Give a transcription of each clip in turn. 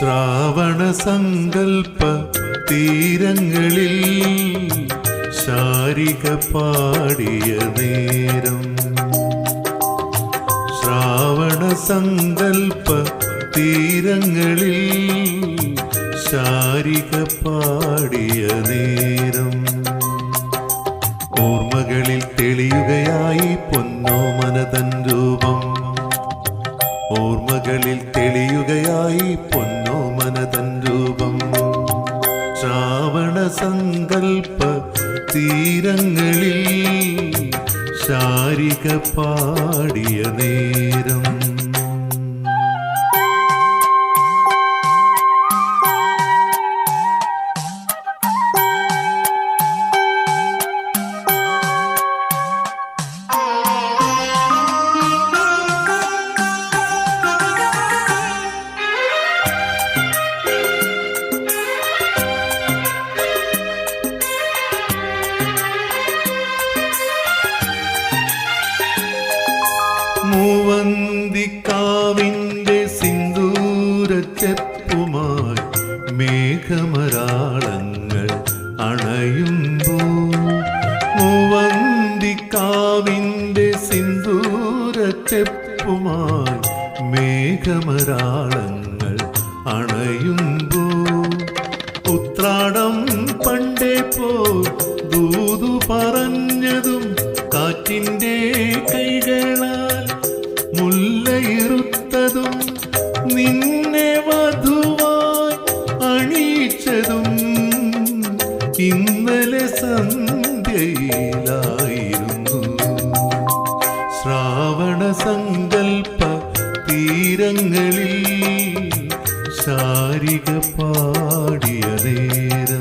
ശ്രാവണ സങ്കൽപ്പ തീരങ്ങളിൽ ശാരിക പാടിയ നേരം. ശ്രാവണ സങ്കൽപ്പ തീരങ്ങളിൽ ശാരിക പാടിയ നേരം. ഓർമ്മകളിൽ തെളിയുകയായി പൊന്നോ മനതൻ രൂപം. ഓർമ്മകളിൽ തെളിയുകയായി പൊന്നോ മനതൻ രൂപം. ശ്രാവണ സങ്കൽപ്പ തീരങ്ങളിൽ ശാരിക പാടിയ നേരം. മൂവന്തിക്കാവിന്റെ സിന്ദൂര ചെപ്പുമായി മേഘമരാളങ്ങൾ അണയുമ്പോൾ മൂവന്തിക്കാവിന്റെ സിന്ദൂര ചെപ്പുമായി മേഘമരാളങ്ങൾ അണയുമ്പോൾ ഉത്രാടം പണ്ടേ പോ ദൂതു പറഞ്ഞതും സന്ധ്യയിലായിരുന്നു ശ്രാവണ സങ്കൽപ്പ തീരങ്ങളിൽ ശാരിക പാടിയ നേരം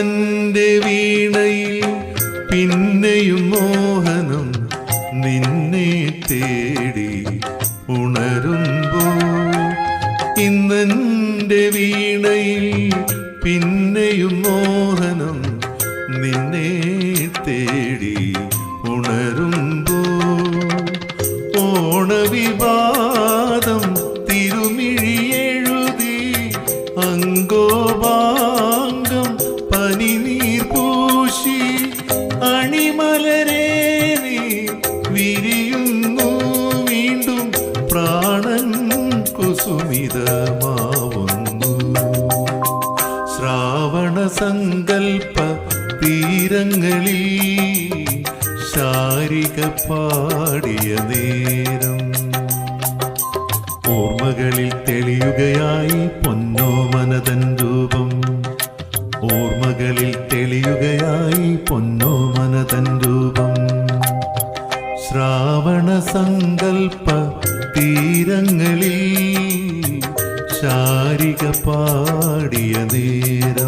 ഇന്നെന്റെ വീണയിൽ പിന്നെയും മോഹനം നിന്നെ തേടി ഉണരുമ്പോ ഇന്നെ വീണയിൽ പിന്നെയും മോഹനം നിന്നെ തേടി പനിനീർ പൂശി അണിമലരേ നീ വിരിയുന്നു. വീണ്ടും പ്രാണൻ കുസുമിതമാവുന്നു. ശ്രാവണ സങ്കൽപ്പ തീരങ്ങളിൽ ശാരിക പാടിയ നേരം ഓർമ്മകളിൽ തെളിയുകയായി പൊന്നോ മനതൻ രൂപം. ഓർമ്മകളിൽ തെളിയുകയായി പൊന്നോ മനതൻ രൂപം. ശ്രാവണ സങ്കൽപ്പ തീരങ്ങളിൽ ശാരിക പാടിയ നേരം